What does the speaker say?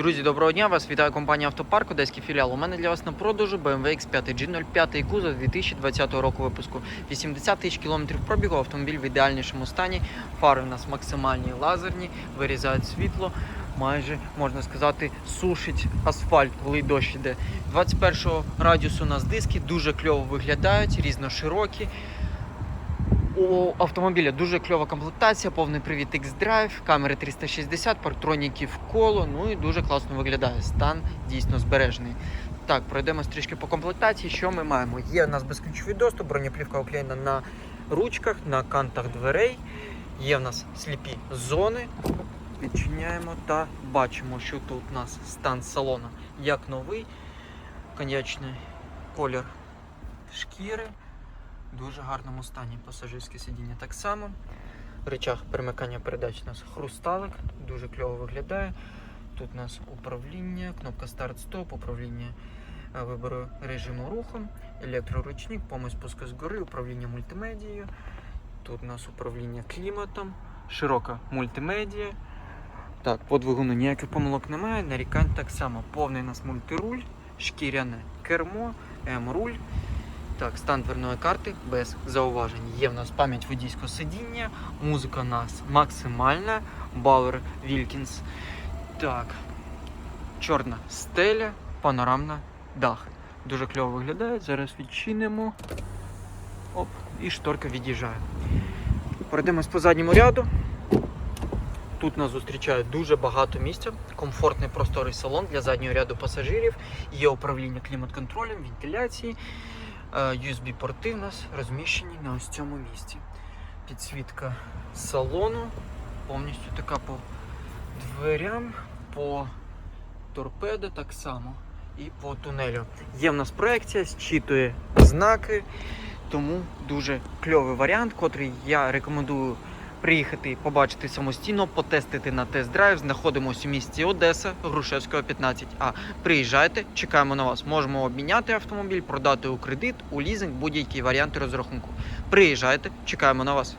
Друзі, доброго дня! Вас вітає компанія Автопарк, Одеський філіал. У мене для вас на продажу BMW X5 G05 кузов 2020 року випуску. 80 тисяч кілометрів пробігу, автомобіль в ідеальнішому стані. Фари у нас максимальні лазерні, вирізають світло. Майже можна сказати, сушить асфальт, коли дощ іде. 21 радіусу у нас диски дуже кльово виглядають, різноширокі. У автомобіля дуже кльова комплектація, повний привід X-Drive, камери 360, парктроніки в коло, ну і дуже класно виглядає. Стан дійсно збережений. Так, пройдемо трішки по комплектації. Що ми маємо? Є у нас безключовий доступ, бронеплівка оклеєна на ручках, на кантах дверей. Є в нас сліпі зони. Відчиняємо та бачимо, що тут у нас стан салона як новий, коньячний колір шкіри дуже гарному стані. Пасажирське сидіння так само. Речах перемикання передач у нас хрусталик, дуже кльово виглядає. Тут у нас управління, кнопка старт-стоп, управління е, вибору режиму руху, електроручник, помощь спуску згори, управління мультимедією. Тут у нас управління кліматом, широка мультимедія. Так, по двигуну ніяких помилок немає, нарікань так само. Повний у нас мультируль, шкіряне кермо, М-руль. Так, стан дверної карти без зауважень. Є в нас пам'ять водійського сидіння, музика у нас максимальна, Bauer Wilkins. Так, чорна стеля, панорамна дах. Дуже кльово виглядає. Зараз відчинимо. Оп, і шторка від'їжджає. Пройдемось по задньому ряду. Тут нас зустрічає дуже багато місця, комфортний просторий салон для заднього ряду пасажирів, є управління клімат-контролем, вентиляції. Е, USB-порти у нас розміщені на ось цьому місці. Підсвітка салону, повністю така по дверям, по торпедо так само і по тунелю. Є в нас проекція, зчитує знаки, тому дуже кльовий варіант, котрий я рекомендую приїхати побачити самостійно, потестити на тест-драйв. Знаходимося у місті Одеса, Грушевського 15А. Приїжджайте, чекаємо на вас. Можемо обміняти автомобіль, продати у кредит, у лізинг, будь-які варіанти розрахунку. Приїжджайте, чекаємо на вас.